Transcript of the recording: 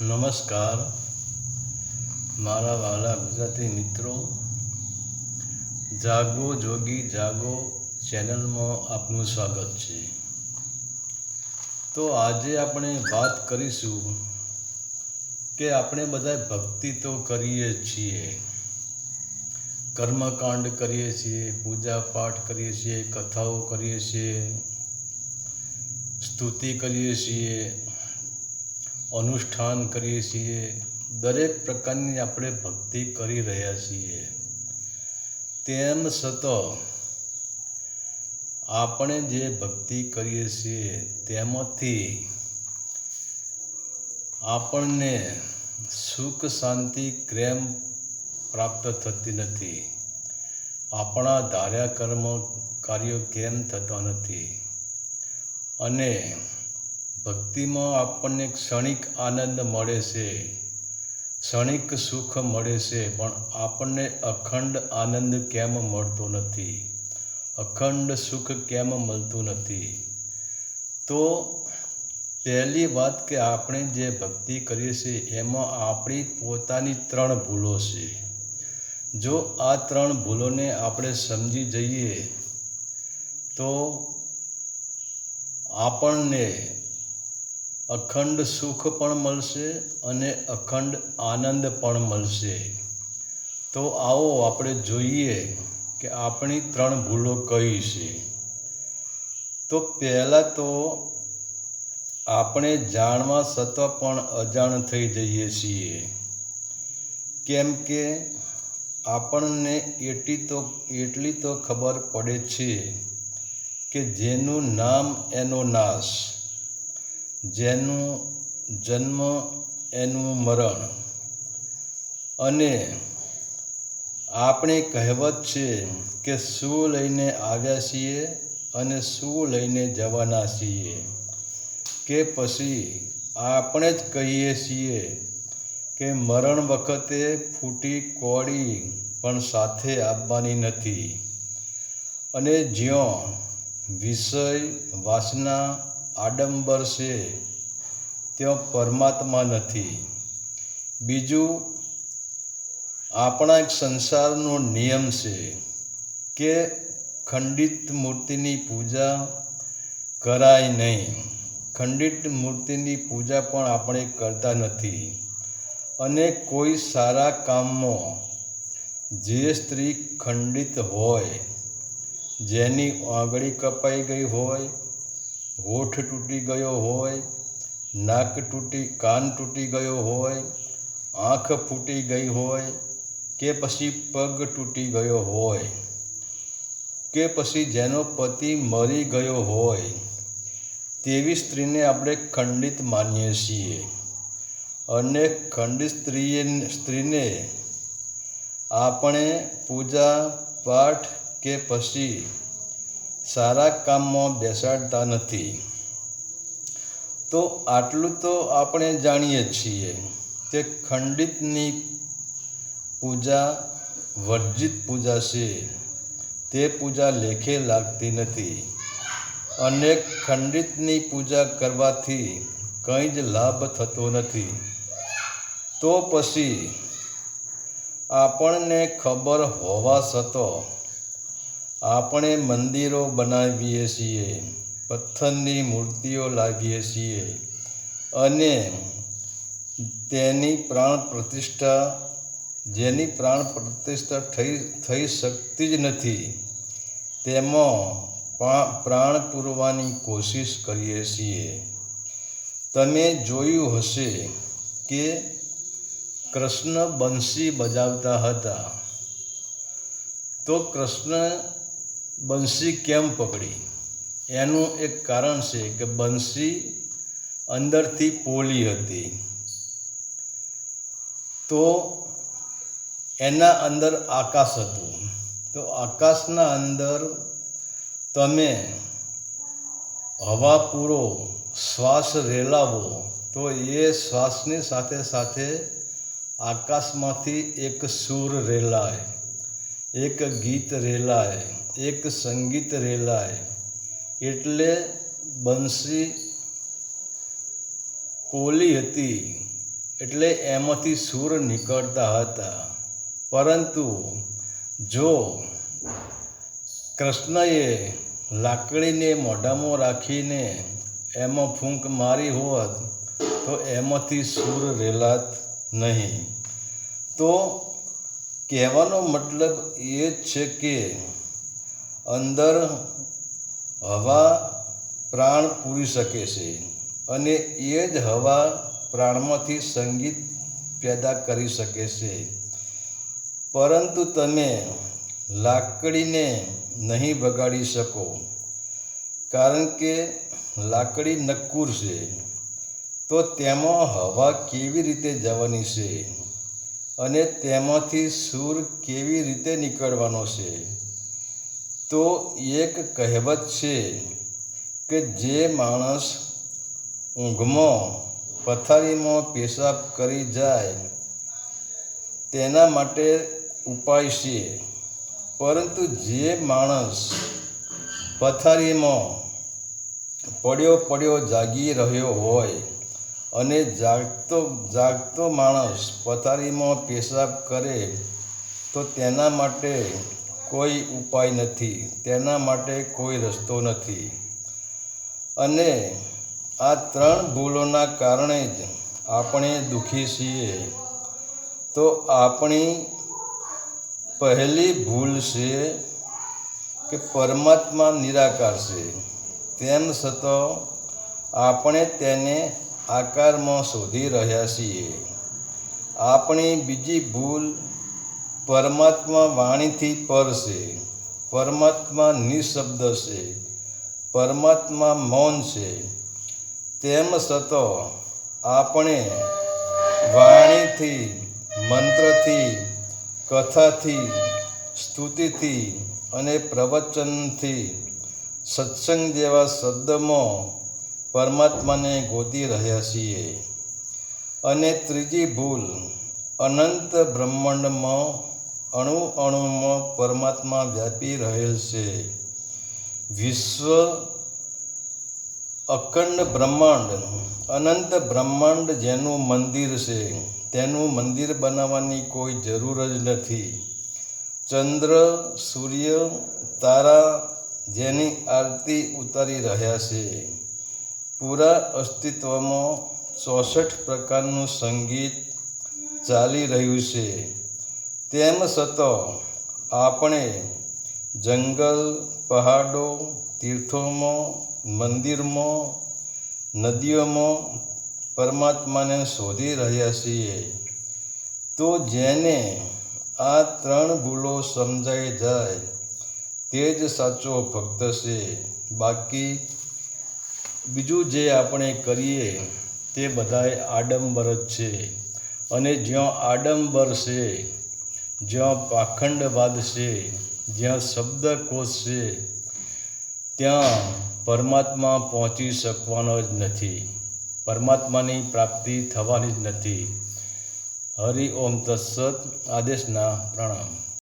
નમસ્કાર. મારા વાલા ગુજરાતી મિત્રો, જાગો જોગી, જાગો ચેનલમાં આપનું સ્વાગત છે. તો આજે આપણે વાત કરીશું કે આપણે બધા ભક્તિ તો કરીએ છીએ. કર્મકાંડ કરીએ છીએ પૂજા પાઠ કરીએ છીએ, કથાઓ કરીએ છીએ, સ્તુતિ કરીએ છીએ અનુષ્ઠાન કરીએ છીએ. દરેક પ્રકારની આપણે ભક્તિ કરી રહ્યા છીએ. તેમ છતાં આપણે જે ભક્તિ કરીએ છીએ તેમાંથી આપણને સુખ, શાંતિ, પ્રેમ પ્રાપ્ત થતી નથી. આપણા ધાર્યા કર્મ કાર્યો કેમ થતા નથી? અને ભક્તિમાં આપણને ક્ષણિક આનંદ મળે છે, ક્ષણિક સુખ મળે છે, પણ આપણને અખંડ આનંદ કેમ મળતો નથી? અખંડ સુખ કેમ મળતું નથી? તો પહેલી વાત કે આપણે જે ભક્તિ કરીએ છીએ, એમાં આપણી પોતાની ત્રણ ભૂલો છે. જો આ ત્રણ ભૂલોને આપણે સમજી જઈએ, તો આપણને અખંડ સુખ પણ મળશે અને અખંડ આનંદ પણ મળશે. તો આવો આપણે જોઈએ કે આપણી ત્રણ ભૂલો કઈ છે. તો પહેલાં તો આપણે જાણવા છતાં પણ અજાણ થઈ જઈએ છીએ. કેમ કે આપણને એટલી તો એટલી તો ખબર પડે છે કે જેનું નામ એનો નાશ જેનું જન્મ એનું મરણ. અને આપણે કહેવત છે કે શું લઈને આવ્યા છીએ અને શું લઈને જવાના છીએ. કે પછી આપણે જ કહીએ છીએ કે મરણ વખતે ફૂટી કોળી પણ સાથે આવવાની નથી. અને જ્યાં વિષય, વાસના આડંબર છે. ત્યાં પરમાત્મા નથી. બીજું, આપણા એક સંસારનો નિયમ છે કે ખંડિત મૂર્તિની પૂજા કરાય નહીં. ખંડિત મૂર્તિની પૂજા પણ આપણે કરતા નથી. અને કોઈ સારા કામમાં જે સ્ત્રી ખંડિત હોય, જેની આંગળી કપાઈ ગઈ હોય હોઠ તૂટી ગયો હોય, નાક તૂટી, કાન તૂટી ગયો હોય, આંખ ફૂટી ગઈ હોય કે પછી પગ તૂટી ગયો હોય, કે પછી જેનો પતિ મરી ગયો હોય, તેવી સ્ત્રીને આપણે ખંડિત માનીએ છીએ. અને ખંડિત સ્ત્રીએ, સ્ત્રીને આપણે પૂજા પાઠ કે પછી સારા કામમાં બેસાડતા નથી. તો આટલું તો આપણે જાણીએ છીએ કે ખંડિતની પૂજા વર્જિત પૂજા છે. તે પૂજા લેખે લાગતી નથી. અને ખંડિતની પૂજા કરવાથી કંઈ જ લાભ થતો નથી. તો પછી આપણને ખબર હોવા છતાં આપણે મંદિરો બનાવીએ છીએ, પથ્થરની મૂર્તિઓ લાવીએ છીએ અને તેની પ્રાણ પ્રતિષ્ઠા, જેની પ્રાણ પ્રતિષ્ઠા થઈ થઈ શકતી જ નથી, તેમાં પ્રાણ પૂરવાની કોશિશ કરીએ છીએ. તમે જોયું હશે કે કૃષ્ણ બંસી બજાવતા હતા. તો કૃષ્ણ બંસી કેમ પકડી? એનું એક કારણ છે કે બંસી અંદરથી પોલી હતી. તો એના અંદર આકાશ હતું. તો આકાશના અંદર તમે હવા પૂરો શ્વાસ રેલાવો, તો એ શ્વાસની સાથે સાથે આકાશમાંથી એક સૂર રેલાય. એક ગીત રેલાય, એક સંગીત રેલાય, એટલે બંસી પોલી હતી, એટલે એમાંથી સૂર નીકળતા હતા. પરંતુ જો કૃષ્ણએ લાકડીને મોઢામાં રાખીને એમાં ફૂંક મારી હોત, તો એમાંથી સૂર રેલાત નહીં. તો કહેવાનો મતલબ એ છે કે અંદર હવા પ્રાણ પૂરી શકે છે અને એ જ હવા પ્રાણમાંથી સંગીત પેદા કરી શકે છે. પરંતુ તમે લાકડીને નહીં બગાડી શકો, કારણ કે લાકડી નક્કુર છે. તો તેમાં હવા કેવી રીતે જવાની છે? અને તેમાંથી સૂર કેવી રીતે નીકળવાનો છે? તો એક કહેવત છે કે જે માણસ ઊંઘમાં, પથારીમાં પેશાબ કરી જાય, તેના માટે ઉપાય છે. પરંતુ જે માણસ પથારીમાં પડ્યો પડ્યો જાગી રહ્યો હોય અને જાગતો જાગતો માણસ પથારીમાં પેશાબ કરે તો તેના માટે કોઈ ઉપાય નથી. તેના માટે કોઈ રસ્તો નથી. અને આ ત્રણ ભૂલોના કારણે જ આપણે દુઃખી છીએ. તો આપણી પહેલી ભૂલ છે કે પરમાત્મા નિરાકાર છે. તેમ છતાં આપણે તેને આકારમાં શોધી રહ્યા છીએ. આપણી બીજી ભૂલ પરમાત્મા વાણીથી પર છે પરમાત્મા નિશબ્દ છે, પરમાત્મા મૌન છે. તેમ છતાં આપણે વાણીથી, મંત્રથી, કથાથી, સ્તુતિથી અને પ્રવચનથી સત્સંગ જેવા શબ્દમાં પરમાત્માને ગોતી રહ્યા છીએ. અને ત્રીજી ભૂલ, અનંત બ્રહ્માંડમાં અણુ અણુમાં પરમાત્મા વ્યાપી રહેલ છે. વિશ્વ અખંડ બ્રહ્માંડ, અનંત બ્રહ્માંડ જેનું મંદિર છે, તેનું મંદિર બનાવવાની કોઈ જરૂર જ નથી. ચંદ્ર, સૂર્ય, તારા જેની આરતી ઉતારી રહ્યા છે. પૂરા અસ્તિત્વમાં ચોસઠ પ્રકારનું સંગીત ચાલી રહ્યું છે. તેમ છતાં, આપણે જંગલ, પહાડો, તીર્થોમાં, મંદિરમાં, નદીઓમાં પરમાત્માને શોધી રહ્યા છીએ. તો જેને આ ત્રણ ભૂલો સમજાઈ જાય, તે જ સાચો ભક્ત છે. બાકી બીજું જે આપણે કરીએ તે બધાય આડંબર જ છે. અને જ્યાં આડંબર છે, જ્યાં પાખંડવાદ છે, જ્યાં શબ્દકોશ છે, ત્યાં પરમાત્મા પહોંચી શકવાનો જ નથી. પરમાત્માની પ્રાપ્તિ થવાની જ નથી. હરિ ઓમ તત્સત આદેશના પ્રણામ.